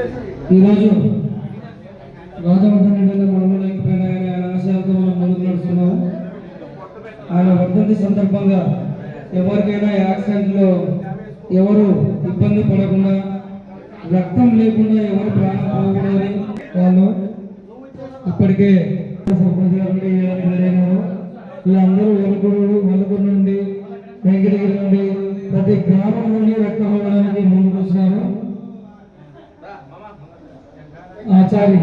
ఈరోజు రాజవర్ధన్ రెడ్డి మనమలేకపోయినా కానీ ఆయన ఆశయాలతో మనం ముందుకు నడుస్తున్నాము. ఆయన వర్ధంతి సందర్భంగా ఎవరికైనా యాక్సిడెంట్లో ఎవరు ఇబ్బంది పడకుండా రక్తం లేకుండా ఎవరు ప్రాణం పోకూడదని వాళ్ళు ఇప్పటికే సర్పంచ్ గారు నుండి వీళ్ళందరూ వలుగురు వలుగురు నుండి వెంకటగిరి నుండి ప్రతి గ్రామం నుండి రక్తం ఇవ్వడానికి आचार्य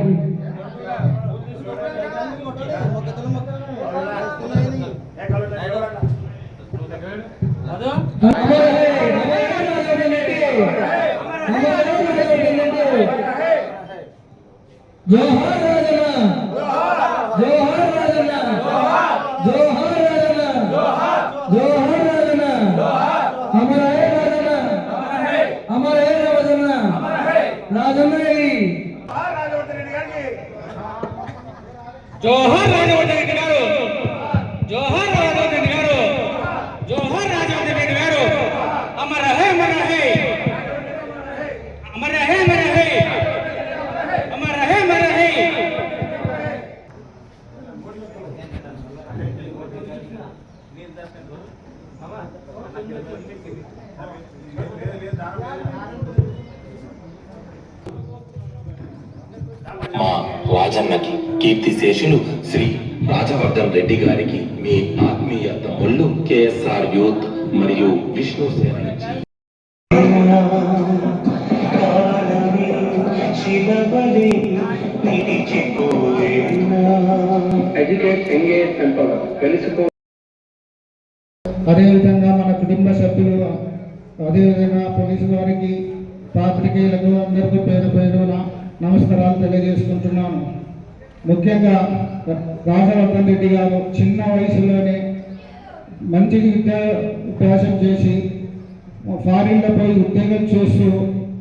जोहर राजना जोहर राजना जोहर జోహార్ రాజవర్ధన్ రెడ్డి గారు జోహార్ రాజవర్ధన్ రెడ్డి గారు అమర హే అమర హే అమర హే అమర హే అమర హే అమర హే మా రాజన్నకి కీర్తి శేషులు శ్రీ రాజవర్ధన్ రెడ్డి గారికి మీ ఆత్మీయ తమ్ముళ్ళు కేఎస్ఆర్ యూత్ మరియు విష్ణు సేన నుంచి. అదేవిధంగా మన కుటుంబ సభ్యులు అదేవిధంగా పోలీసు వారికి పాత్రికేయులకు అందరికీ పేరు పేరున నమస్కారాలు తెలియజేసుకుంటున్నాను. ముఖ్యంగా రాఘవర్ధన్ రెడ్డి గారు చిన్న వయసులోనే మంచి విద్యాభ్యాసం చేసి ఫారిన్లో పోయి ఉద్యోగం చేస్తూ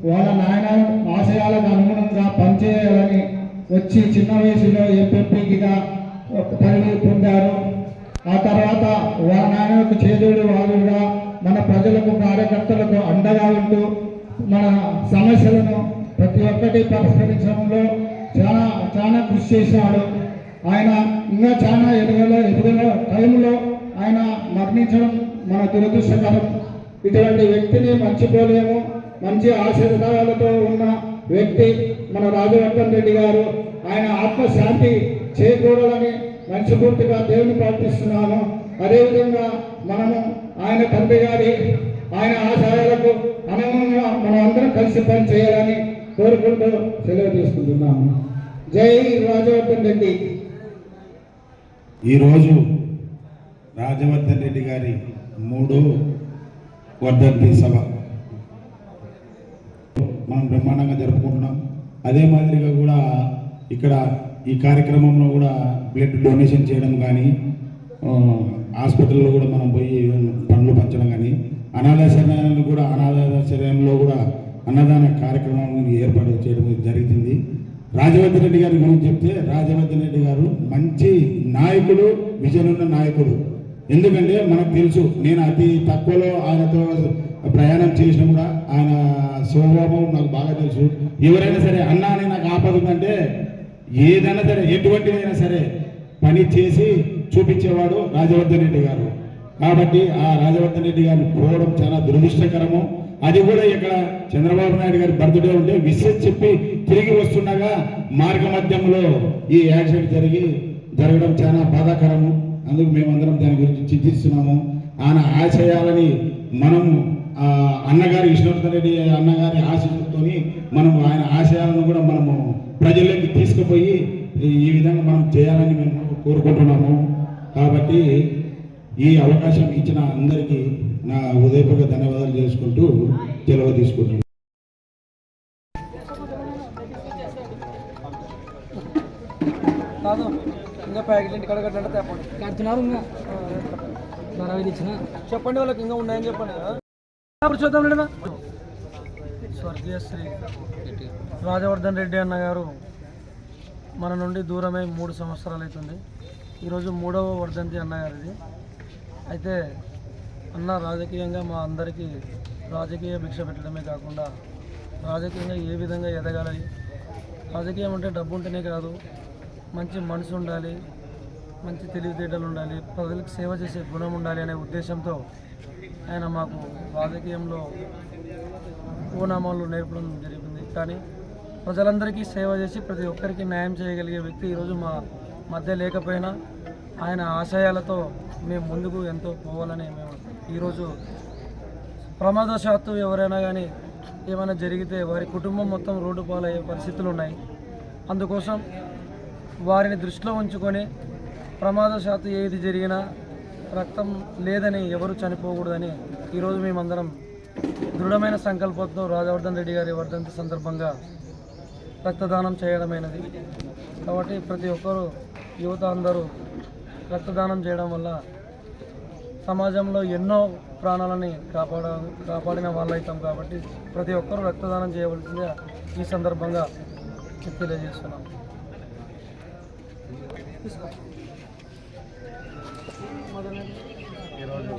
వాళ్ళ నాయన ఆశయాలకు అనుగుణంగా పనిచేయాలని వచ్చి చిన్న వయసులో ఎంపీగా పదవి పొందారు. ఆ తర్వాత వాళ్ళ నాయనకు చేదోడు వాళ్ళుగా మన ప్రజలకు కార్యకర్తలకు అండగా ఉంటూ మన సమస్యలను ప్రతి ఒక్కటి పరిష్కరించడంలో చాలా చాలా కృషి చేశాడు. ఆయన ఇంకా చాలా ఎదుగల ఎదుగల టైంలో ఆయన మరణించడం మన దురదృష్టకరం. ఇటువంటి వ్యక్తిని మర్చిపోలేము. మంచి ఆశీర్వాదాలతో ఉన్న వ్యక్తి మన రాజవర్ధన్ రెడ్డి గారు. ఆయన ఆత్మశాంతి చేకూడాలని మనస్ఫూర్తిగా దేవుని ప్రార్థిస్తున్నాను అదేవిధంగా మనము ఆయన తండ్రి గారి ఆయన ఆశయాలకు అనుగుణంగా మనం అందరం కలిసి పని చేయాలని కోరుకుంటూ సెలవు తీసుకుంటున్నాము. జై రాజవర్ధన్ రెడ్డి. ఈరోజు రాజవర్ధన్ రెడ్డి గారి మూడో వర్ధంతి సభ. మనం బ్రహ్మాండంగా జరుపుకుంటున్నాం. అదే మాదిరిగా కూడా ఇక్కడ ఈ కార్యక్రమంలో కూడా బ్లడ్ డొనేషన్ చేయడం కానీ హాస్పిటల్లో కూడా మనం పోయి పనులు పంచడం కానీ అనాథ శరణాలను కూడా అనాథ శరణంలో కూడా అన్నదాన కార్యక్రమం ఏర్పాటు చేయడం జరిగింది. రాజవర్ధన్ రెడ్డి గారి గురించి చెప్తే రాజవర్ధన్ రెడ్డి గారు మంచి నాయకుడు విజన్ ఉన్న నాయకుడు. ఎందుకంటే మనకు తెలుసు నేను అతి తక్కువలో ఆయనతో ప్రయాణం చేసినా కూడా ఆయన స్వభావం నాకు బాగా తెలుసు. ఎవరైనా సరే అన్నా అని నాకు ఆపద ఉందంటే ఏదైనా సరే ఎటువంటిదైనా సరే పని చేసి చూపించేవాడు రాజవర్ధన్ రెడ్డి గారు. కాబట్టి ఆ రాజవర్ధన్ రెడ్డి గారిని పోవడం చాలా దురదృష్టకరము. అది కూడా ఇక్కడ చంద్రబాబు నాయుడు గారి బర్త్డే ఉంటే విషయం చెప్పి తిరిగి వస్తుండగా మార్గ మధ్యంలో ఈ యాక్సిడెంట్ జరిగి జరగడం చాలా బాధాకరము. అందుకు మేమందరం దాని గురించి చింతిస్తున్నాము. ఆయన ఆశయాలని మనము అన్నగారి విష్ణువర్ధన్ రెడ్డి అన్నగారి ఆశతో మనం ఆయన ఆశయాలను కూడా మనము ప్రజల్లోకి తీసుకుపోయి ఈ విధంగా మనం చేయాలని మేము కోరుకుంటున్నాము. కాబట్టి ఈ అవకాశం ఇచ్చిన అందరికీ నా హృదయపూర్వక ధన్యవాదాలు చేసుకుంటూ సెలవు తీసుకుంటున్నాను. చెప్పండి వాళ్ళకి ఇంకా ఉన్నాయని చెప్పండి. చూద్దాం స్వర్గీయ శ్రీ రాజవర్ధన్ రెడ్డి అన్న గారు మన నుండి దూరమై మూడు సంవత్సరాలు అవుతుంది. ఈరోజు మూడవ వర్ధంతి అన్నగారిది అయితే అన్న రాజకీయంగా మా అందరికీ రాజకీయ భిక్ష పెట్టడమే కాకుండా రాజకీయంగా ఏ విధంగా ఎదగాలి? రాజకీయం అంటే డబ్బు ఉంటేనే కాదు మంచి మనసు ఉండాలి మంచి తెలివితేటలు ఉండాలి ప్రజలకు సేవ చేసే గుణం ఉండాలి అనే ఉద్దేశంతో ఆయన మాకు రాజకీయంలో ఓనామాలు నేర్పడం జరిగింది. కానీ ప్రజలందరికీ సేవ చేసి ప్రతి ఒక్కరికి న్యాయం చేయగలిగే వ్యక్తి ఈరోజు మా మధ్య లేకపోయినా ఆయన ఆశయాలతో మేము ముందుకు ఎంతో పోవాలని మేము ఈరోజు ప్రమాదశాత్తు ఎవరైనా కానీ ఏమైనా జరిగితే వారి కుటుంబం మొత్తం రోడ్డు పాలయ్యే పరిస్థితులు ఉన్నాయి అందుకోసం వారిని దృష్టిలో ఉంచుకొని ప్రమాదశాత్తు ఏది జరిగినా రక్తం లేదని ఎవరు చనిపోకూడదని ఈరోజు మేమందరం దృఢమైన సంకల్పంతో రాజవర్ధన్ రెడ్డి గారి వర్ధంతి సందర్భంగా రక్తదానం చేయడమైనది. కాబట్టి ప్రతి ఒక్కరూ యువత అందరూ రక్తదానం చేయడం వల్ల సమాజంలో ఎన్నో ప్రాణాలని కాపాడ కాపాడిన వాళ్ళైతాం కాబట్టి ప్రతి ఒక్కరూ రక్తదానం చేయవలసిందే ఈ సందర్భంగా తెలియజేస్తున్నాం. ఈరోజు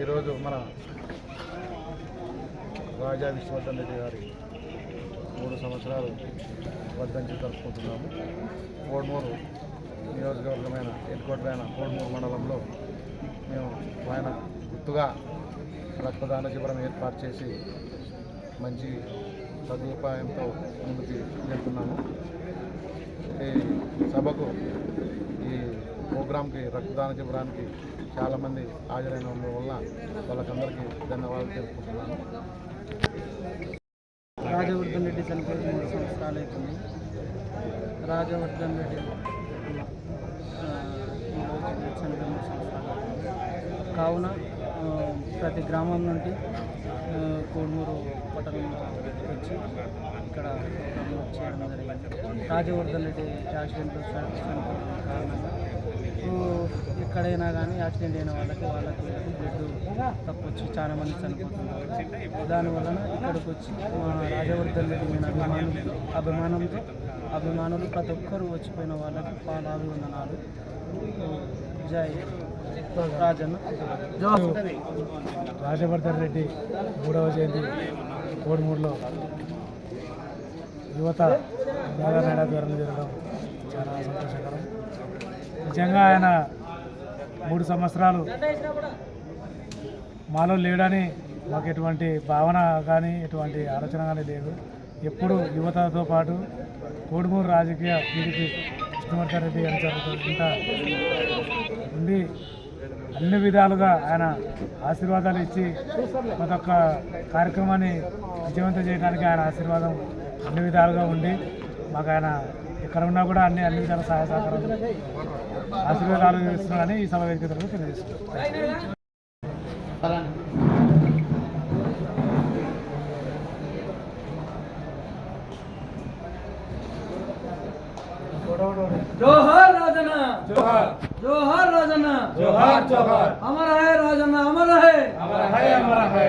ఈరోజు మన రాజా విశ్వవర్ధన్ రెడ్డి గారి మూడు సంవత్సరాలు వర్ధంతి జరుపుకుంటున్నాము. మూడు నియోజకవర్గమైన హెడ్క్వార్టర్ అయిన మండలంలో మేము ఆయన గుర్తుగా రక్తదాన శిబిరం ఏర్పాటు చేసి మంచి సదుపాయంతో ముందుకు వెళ్తున్నాము. ఈ సభకు ఈ ప్రోగ్రాంకి రక్తదాన శిబిరానికి చాలామంది హాజరైన వల్ల వాళ్ళకందరికీ ధన్యవాదాలు తెలుపుకుంటున్నాను. రాజవర్ధన్ రెడ్డి చనిపోయిన మూడు సంవత్సరాలు అవుతుంది. రాజవర్ధన్ రెడ్డి. ఆ, కావున ప్రతి గ్రామం నుండి కోడుమూరు కోడూరు పట్టణంలో వచ్చి ఇక్కడ చేయడం జరిగింది. రాజవర్ధన్ రెడ్డి యాక్సిడెంట్ చనిపోవడం కారణంగా ఎక్కడైనా కానీ యాక్సిడెంట్ అయిన వాళ్ళకి వాళ్ళకి బ్లడ్ తప్పొచ్చి చాలా మంది చనిపోతున్నారు. దానివలన ఇక్కడికి వచ్చి మా రాజవర్ధన్ రెడ్డి అభిమానం అభిమానంతో అభిమానులు ప్రతి ఒక్కరు వచ్చిపోయిన వాళ్ళకి పాలాభి అభివందనాలు జై రాజన్న. రాజవర్ధన్ రెడ్డి మూడవ జయంతి కోడిమూడులో యువత మేళా ద్వారా జరగడం చాలా సంతోషకరం. నిజంగా ఆయన మూడు సంవత్సరాలు మాలో లేడని మాకు ఎటువంటి భావన కానీ ఎటువంటి ఆలోచన కానీ లేదు. ఎప్పుడు యువతతో పాటు కోడుమూరు రాజకీయ టీడీపీ కృష్ణవర్ధన్ రెడ్డి అని జరుగుతుంట ఉండి అన్ని విధాలుగా ఆయన ఆశీర్వాదాలు ఇచ్చి ప్రతి ఒక్క కార్యక్రమాన్ని విజయవంతం చేయడానికి ఆయన ఆశీర్వాదం అన్ని విధాలుగా ఉండి మాకు ఆయన ఎక్కడ ఉన్నా కూడా అన్ని అన్ని విధాల సహాయ సహకారాలు ఆశీర్వాదాలు ఇస్తున్నారని ఈ సభ వేదిక తెలియజేస్తున్నారు জোহর রাজানা জোহর জোহর রাজানা জোহর জোহর আমার হে রাজানা আমার হে আমার হে আমার হে